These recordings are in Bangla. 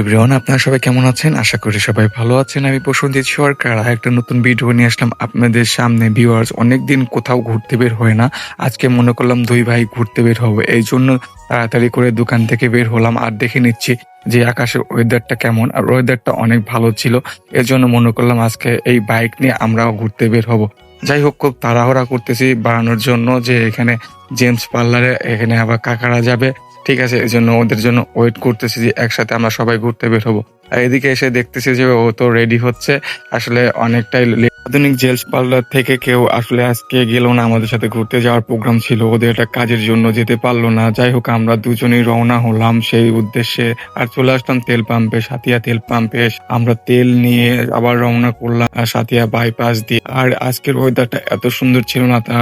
এভরিওয়ান, আপনারা সবাই কেমন আছেন? আশা করি সবাই ভালো আছেন। আমি প্রসঞ্জিৎ সরকার একটা নতুন ভিডিও নিয়ে আসলাম আপনাদের সামনে। ভিউয়ার্স অনেকদিন কোথাও ঘুরতে বের হয় না। আজকে মনে করলাম দুই ভাই ঘুরতে বের হবে। এই জন্য তাড়াতাড়ি করে দোকান থেকে বের হলাম আর দেখে নিচ্ছি যে আকাশের ওয়েদারটা কেমন। আর ওয়েদারটা অনেক ভালো ছিল। এর জন্য মনে করলাম আজকে এই বাইক নিয়ে আমরাও ঘুরতে বের হব। যাই হোক, খুব তাড়াহুড়া করতেছি বাড়ানোর জন্য যে এখানে জেমস পার্লারে এখানে আবার কাকারা যাবে। ঠিক আছে, এই জন্য ওদের জন্য ওয়েট করতেছি যে একসাথে আমরা সবাই ঘুরতে বের হব আর এদিকে এসে দেখতেছি যে ও তো রেডি হচ্ছে আসলে অনেকটাই। আধুনিক জেলস পার্লার থেকে কেউ আসলে আজকে গেল না। আমাদের সাথে ঘুরতে যাওয়ার প্রোগ্রাম ছিল, ওদের একটা কাজের জন্য যেতে পারল না। যাই হোক, আমরা দুজনেই রওনা হলাম সেই উদ্দেশ্যে। আর চলে আসলাম তেল পাম্পে সাথিয়া তেল পাম্পে আমরা তেল নিয়ে আবার রওনা করলাম সাথিয়া বাইপাস দিয়ে। আর আজকের ওয়েদারটা এত সুন্দর ছিল না, তা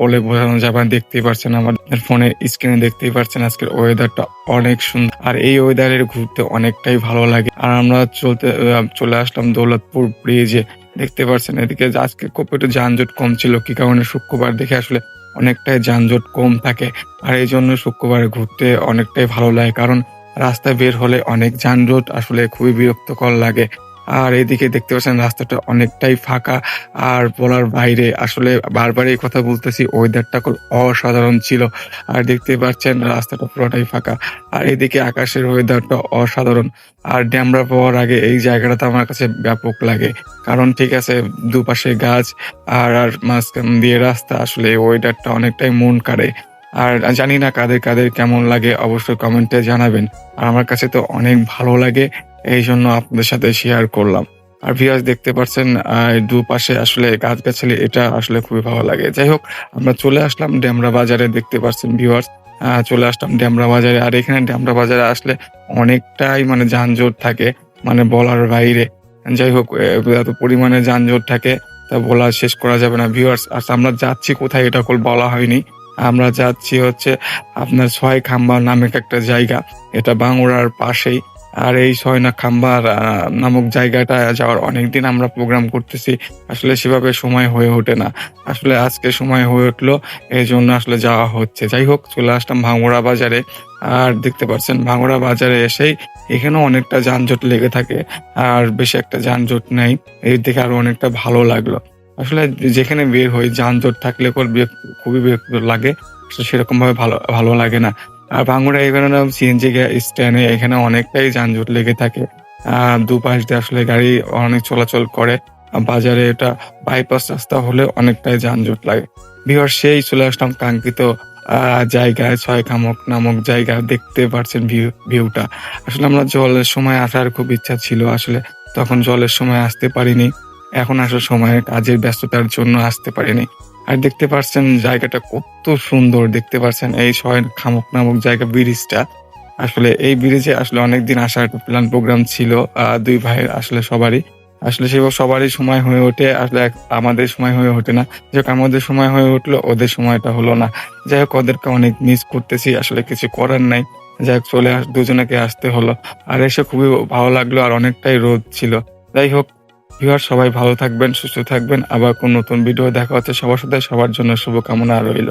বলে বোঝানো যাবে দেখতেই পারছেন আমাদের ফোনের স্ক্রিনে দেখতেই পারছেন আজকের ওয়েদারটা অনেক সুন্দর। আর এই ওয়েদারের ঘুরতে অনেকটাই ভালো লাগে। আর আমরা চলতে চলে আসলাম দৌলতপুর ব্রিজে দেখতে পারছেন, এদিকে আজকে খুব একটু যানজট কম ছিল, কি কারণে শুক্রবার দেখে আসলে অনেকটাই যানজট কম থাকে। আর এই জন্য শুক্রবার ঘুরতে অনেকটাই ভালো লাগে, কারণ রাস্তা বের হলে অনেক যানজট আসলে খুবই বিরক্তকর লাগে। আর এদিকে দেখতে পাচ্ছেন রাস্তাটা অনেকটাই ফাঁকা। আর বলার বাইরে আসলে বারবার এই কথা বলতেছি ওয়েদারটা খুব অসাধারণ ছিল। আর দেখতে পাচ্ছেন রাস্তাটা পুরোটাই ফাঁকা। আর এদিকে আকাশের ওয়েদারটা অসাধারণ। আর ড্যামরা পাওয়ার আগে এই জায়গাটা তো আমার কাছে ব্যাপক লাগে। কারণ ঠিক আছে, দুপাশে গাছ, আর আর মাঝখান দিয়ে রাস্তা, আসলে ওয়েদারটা অনেকটাই মন কাড়ে। আর জানি না কাদের কাদের কেমন লাগে, অবশ্যই কমেন্টে জানাবেন। আর আমার কাছে তো অনেক ভালো লাগে। এই জন্য আপনাদের সাথে শেয়ার করলাম। আর ভিউয়ার্স দেখতে পাচ্ছেন দুপাশে আসলে গাছগাছালি, এটা আসলে খুবই ভালো লাগে। যাই হোক, আমরা চলে আসলাম ড্যামরা বাজারে, দেখতে পাচ্ছেন ভিউয়ার্স চলে আসলাম ড্যামরা বাজারে। আর এখানে ড্যামরা বাজারে আসলে অনেকটাই মানে যানজট থাকে মানে বলার বাইরে। যাই হোক এত পরিমাণে যানজট থাকে, তা বলা শেষ করা যাবে না। ভিউয়ার্স আর আমরা যাচ্ছি কোথায় এটা কল বলা হয়নি। আমরা যাচ্ছি হচ্ছে আপনার ছয় খাম্বা নামক একটা জায়গা। এটা বাংলার পাশেই। আর এই ছয়না খাম্বার নামক জায়গাটা যাওয়ার অনেকদিন আমরা প্রোগ্রাম করতেছি। আসলে সেভাবে সময় হয়ে ওঠে না। আসলে আজকে সময় হয়ে উঠল এই জন্য আসলে যাওয়া হচ্ছে। যাই হোক, চলে আসলাম ভাঙড়া বাজারে। আর দেখতে পাচ্ছেন, ভাঙড়া বাজারে এসেই এখানেও অনেকটা যানজট লেগে থাকে। আর বেশি একটা যানজট নেই। এই দেখে আরও অনেকটা ভালো লাগল। আসলে যেখানে বের হই, যানজট থাকলে খুবই বিরক্ত লাগে। সেরকম ভাবে ভালো ভালো লাগে না। আর ভাঙড়া এখানে সিএনজি স্ট্যান্ডে এখানে অনেকটাই যানজট লেগে থাকে। দুপাশ দিয়ে আসলে গাড়ি অনেক চলাচল করে। বাজারে এটা বাইপাস রাস্তা হলে অনেকটাই যানজট লাগে। বিহার সেই চলে আসলাম কাঙ্ক্ষিত জায়গায় ছয় কামক নামক জায়গা দেখতে পারছেন ভিউ ভিউটা আসলে আমরা জলের সময় আসার খুব ইচ্ছা ছিল আসলে। তখন জলের সময় আসতে পারিনি। এখন আসার সময় কাজের ব্যস্ততার জন্য আসতে পারিনি। আর দেখতে পাচ্ছেন জায়গাটা কত সুন্দর, দেখতে পাচ্ছেন এই ছয় খামক নামক জায়গা ব্রিজটা। আসলে এই ব্রিজে আসলে অনেকদিন আসার প্ল্যান প্রোগ্রাম ছিল দুই ভাইয়ের আসলে সবারই। আসলে সেভাবে সবারই সময় হয়ে ওঠে, আসলে আমাদের সময় হয়ে ওঠে না। যাই আমাদের সময় হয়ে উঠল, ওদের সময়টা হলো না। যাই হোক, ওদেরকে অনেক মিস করতেছি, আসলে কিছু করার নাই। যাই হোক চলে দুজনকে আসতে হলো। আর এসে খুবই ভালো লাগল, আর অনেকটাই রোদ ছিল। যাই হোক ভিউয়ার সবাই ভালো থাকবেন, সুস্থ থাকবেন। আবার কোন নতুন ভিডিও দেখা হচ্ছে সবার সাথে, সবার জন্য শুভকামনা রইল।